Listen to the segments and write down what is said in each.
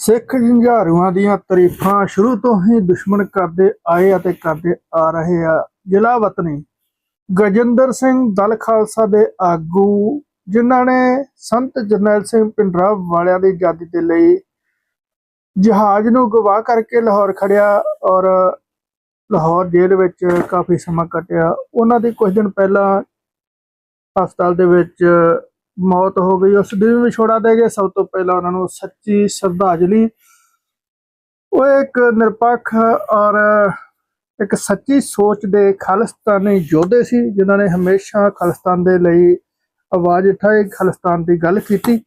ਸਿੱਖ ਜੰਝਾਰੂਆਂ ਦੀਆਂ ਤਾਰੀਫਾਂ ਸ਼ੁਰੂ ਤੋਂ ਹੀ ਦੁਸ਼ਮਣ ਕਰਦੇ ਆਏ ਅਤੇ ਕਰਦੇ ਆ ਰਹੇ ਆ। ਜ਼ਿਲ੍ਹਾ ਵਤਨੀ ਗਜਿੰਦਰ ਸਿੰਘ ਦਲ ਖਾਲਸਾ ਦੇ ਆਗੂ, ਜਿਨ੍ਹਾਂ ਨੇ ਸੰਤ ਜਰਨੈਲ ਸਿੰਘ ਪਿੰਡਰਾ ਵਾਲਿਆਂ ਦੀ ਆਜ਼ਾਦੀ ਦੇ ਲਈ ਜਹਾਜ਼ ਨੂੰ ਗਵਾਹ ਕਰਕੇ ਲਾਹੌਰ ਖੜਿਆ ਔਰ ਲਾਹੌਰ ਜੇਲ੍ਹ ਵਿੱਚ ਕਾਫੀ ਸਮਾਂ ਕੱਟਿਆ। ਉਹਨਾਂ ਦੇ ਕੁਝ ਦਿਨ ਪਹਿਲਾਂ ਹਸਪਤਾਲ ਦੇ ਵਿੱਚ ਮੌਤ ਹੋ ਗਈ। ਉਸ ਦੀ ਵੀ ਵਿਛੋੜਾ ਦੇ ਗਏ ਸਭ ਤੋਂ ਪਹਿਲਾਂ ਉਹਨਾਂ ਨੂੰ ਸੱਚੀ ਸ਼ਰਧਾਂਜਲੀ। ਉਹ ਇੱਕ ਨਿਰਪੱਖ ਔਰ ਇੱਕ ਸੱਚੀ ਸੋਚ ਦੇ ਖਾਲਿਸਤਾਨੀ ਯੋਧੇ ਸੀ, ਜਿਨ੍ਹਾਂ ਨੇ ਹਮੇਸ਼ਾ ਖਾਲਿਸਤਾਨ ਦੇ ਲਈ ਆਵਾਜ਼ ਉਠਾਈ, ਖਾਲਿਸਤਾਨ ਦੀ ਗੱਲ ਕੀਤੀ।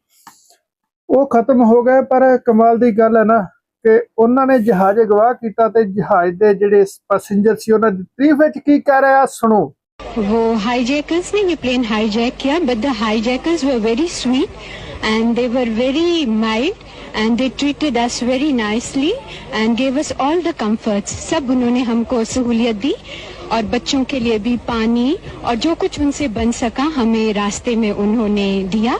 ਉਹ ਖਤਮ ਹੋ ਗਏ, ਪਰ ਕਮਾਲ ਦੀ ਗੱਲ ਹੈ ਨਾ ਕਿ ਉਹਨਾਂ ਨੇ ਜਹਾਜ਼ ਗਵਾਹ ਕੀਤਾ ਤੇ ਜਹਾਜ਼ ਦੇ ਜਿਹੜੇ ਪੈਸੇਂਜਰ ਸੀ, ਉਹਨਾਂ ਦੀ ਤਰੀਫ ਵਿੱਚ ਕੀ ਕਹਿ ਰਿਹਾ, ਸੁਣੋ। वो हाईजैकर्स ने ये प्लेन हाईजैक किया but the hijackers were very sweet and they were very mild and they treated us very nicely and gave us all the comforts सब उन्होंने हमको सहूलियत दी और बच्चों के लिए भी पानी और जो कुछ उनसे बन सका हमें रास्ते में उन्होंने दिया।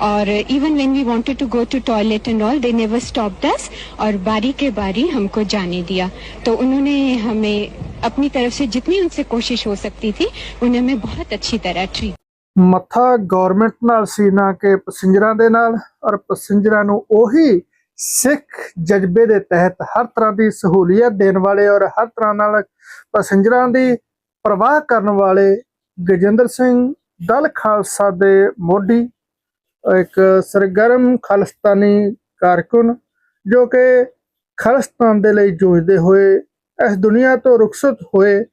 और even when we wanted to go to toilet and all they never stop us और बारी के बारी हमको जाने दिया। तो उन्होंने हमें अपनी तरफ से जितनी उनसे कोशिश हो सकती थी उन्हें हमें बहुत अच्छी तरह ट्रीट ਮੱਥਾ ਗਵਰਨਮੈਂਟ ਨਾਲ ਸੀ ਨਾ ਕਿ ਪੈਸੰਜਰਾਂ ਦੇ ਨਾਲ ਔਰ ਪੈਸੰਜਰਾਂ ਨੂੰ ਉਹੀ ਸਿੱਖ ਜਜ਼ਬੇ ਦੇ ਤਹਿਤ ਹਰ ਤਰ੍ਹਾਂ ਦੀ ਸਹੂਲੀਅਤ ਦੇਣ ਵਾਲੇ ਔਰ ਹਰ ਤਰ੍ਹਾਂ ਨਾਲ ਪੈਸੰਜਰਾਂ ਦੀ ਪਰਵਾਹ ਕਰਨ ਵਾਲੇ ਗਜਿੰਦਰ ਸਿੰਘ ਦਲ ਖਾਲਸਾ ਦੇ ਮੋਢੀ ਇੱਕ ਸਰਗਰਮ ਖਾਲਿਸਤਾਨੀ ਕਾਰਕੁਨ ਜੋ ਕਿ ਖਾਲਿਸਤਾਨ ਦੇ ਲਈ ਜੂਝਦੇ ਹੋਏ ਇਸ ਦੁਨੀਆ ਤੋਂ ਰੁਖਸਤ ਹੋਏ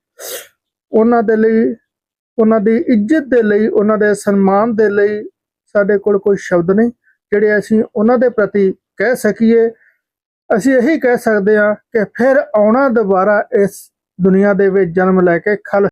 ਉਹਨਾਂ ਦੇ ਲਈ, ਉਹਨਾਂ ਦੀ ਇੱਜ਼ਤ ਦੇ ਲਈ, ਉਹਨਾਂ ਦੇ ਸਨਮਾਨ ਦੇ ਲਈ ਸਾਡੇ ਕੋਲ ਕੋਈ ਸ਼ਬਦ ਨਹੀਂ, ਜਿਹੜੇ ਅਸੀਂ ਉਹਨਾਂ ਦੇ ਪ੍ਰਤੀ ਕਹਿ ਸਕੀਏ। ਅਸੀਂ ਇਹੀ ਕਹਿ ਸਕਦੇ ਹਾਂ ਕਿ ਫਿਰ ਆਉਣਾ ਦੁਬਾਰਾ ਇਸ ਦੁਨੀਆ ਦੇ ਵਿੱਚ ਜਨਮ ਲੈ ਕੇ ਖਲ